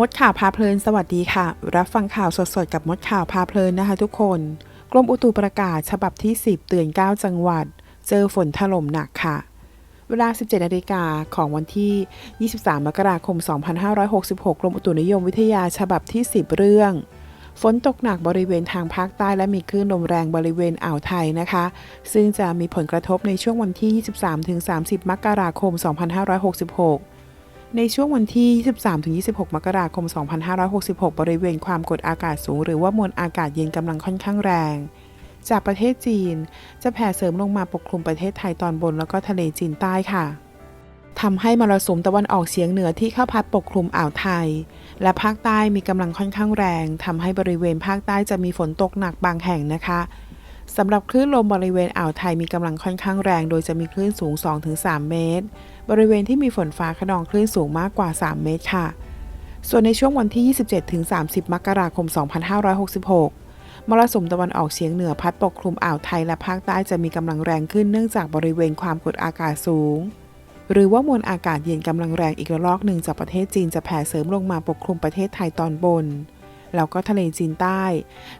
มดข่าวพาเพลิน สวัสดีค่ะ รับฟังข่าวสดๆ กับมดข่าวพาเพลินนะคะทุกคน กรมอุตุประกาศฉบับที่ 10 เตือน 9 จังหวัด เจอฝนถล่มหนักค่ะ เวลา 17นาฬิกาของวันที่ 23 มกราคม 2566 กรมอุตุนิยมวิทยาฉบับที่ 10 เรื่อง ฝนตกหนักบริเวณทางภาคใต้และมีคลื่นลมแรงบริเวณอ่าวไทยนะคะ ซึ่งจะมีผลกระทบในช่วงวันที่ 23-30 มกราคม 2566 ในช่วงวันที่ 23-26 มกราคม 2566 บริเวณความกดอากาศสูง หรือว่ามวลอากาศเย็นกำลังค่อนข้างแรง จากประเทศจีน จะแผ่เสริมลงมาปกคลุมประเทศไทยตอนบนแล้วก็ทะเลจีนใต้ค่ะทำให้มรสุมตะวันออกเฉียงเหนือที่เข้าพัดปกคลุมอ่าวไทย และภาคใต้มีกำลังค่อนข้างแรงทำให้บริเวณภาคใต้จะมีฝนตกหนักบางแห่งนะคะ สำหรับคลื่นลมบริเวณอ่าวไทยมีกำลังค่อนข้างแรง โดยจะมีคลื่นสูง 2-3 เมตร บริเวณที่มีฝนฟ้าขนองคลื่นสูงมากกว่า 3 เมตรค่ะ ส่วนในช่วงวันที่ 27-30 มกราคม 2566 มรสุมตะวันออกเฉียงเหนือพัดปกคลุมอ่าวไทยและภาคใต้จะมีกำลังแรงขึ้นเนื่องจากบริเวณความกดอากาศสูง หรือว่ามวลอากาศเย็นกำลังแรงอีกระลอกหนึ่งจากประเทศจีนจะแผ่เสริมลงมาปกคลุมประเทศไทยตอนบน แล้วก็ทะเลจีนใต้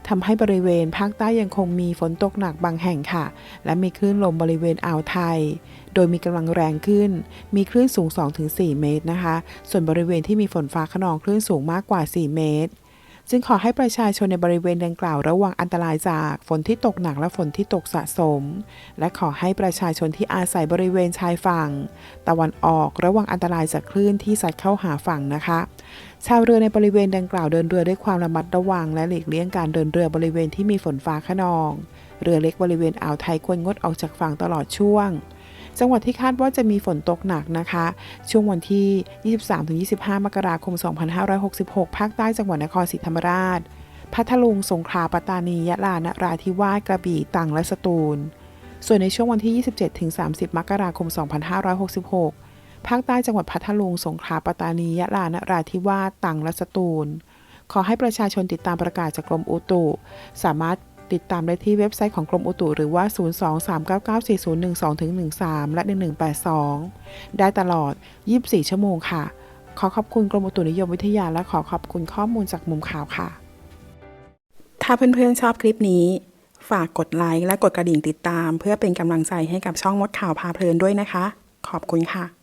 ทำให้บริเวณภาคใต้ยังคงมีฝนตกหนักบางแห่งค่ะ และมีคลื่นลมบริเวณอ่าวไทย โดยมีกำลังแรงขึ้น มีคลื่นสูง 2-4 เมตรนะคะ ส่วนบริเวณที่มีฝนฟ้าขนองคลื่นสูงมากกว่า 4 เมตร จึงขอให้ประชาชนในบริเวณดังกล่าวระวังอันตรายจากฝนที่ตกหนักและฝนที่ตกสะสม และขอให้ประชาชนที่อาศัยบริเวณชายฝั่ง ตะวันออกระวังอันตรายจากคลื่นที่ซัดเข้าหาฝั่งนะคะ ชาวเรือในบริเวณดังกล่าวเดินเรือด้วยความระมัดระวัง และหลีกเลี่ยงการเดินเรือบริเวณที่มีฝนฟ้าขนอง เรือเล็กบริเวณอ่าวไทยควรงดออกจากฝั่งตลอดช่วง จังหวัดที่คาดว่าจะมีฝนตกหนักนะคะ ช่วงวันที่ 23-25 มกราคม 2566 ภาคใต้จังหวัดนครศรีธรรมราช พัทลุง สงขลา ปัตตานี ยะลา นราธิวาส กระบี่ ตรัง และสตูล ส่วนในช่วงวันที่ 27-30 มกราคม 2566 ภาคใต้จังหวัดพัทลุง สงขลา ปัตตานี ยะลา นราธิวาส ตรัง และสตูลขอให้ประชาชนติดตามประกาศจากกรมอุตุ สามารถ ติดตามได้ที่เว็บไซต์ของกรมอุตุหรือว่า 023994012-13 และ 1182 ได้ตลอด 24 ชั่วโมงค่ะ ขอขอบคุณกรมอุตุนิยมวิทยาและขอขอบคุณข้อมูลจากมุมข่าวค่ะ ถ้าเพื่อนๆชอบคลิปนี้ ฝากกดไลค์และกดกระดิ่งติดตาม เพื่อเป็นกำลังใจให้กับช่องมดข่าวพาเพลินด้วยนะคะ ขอบคุณค่ะ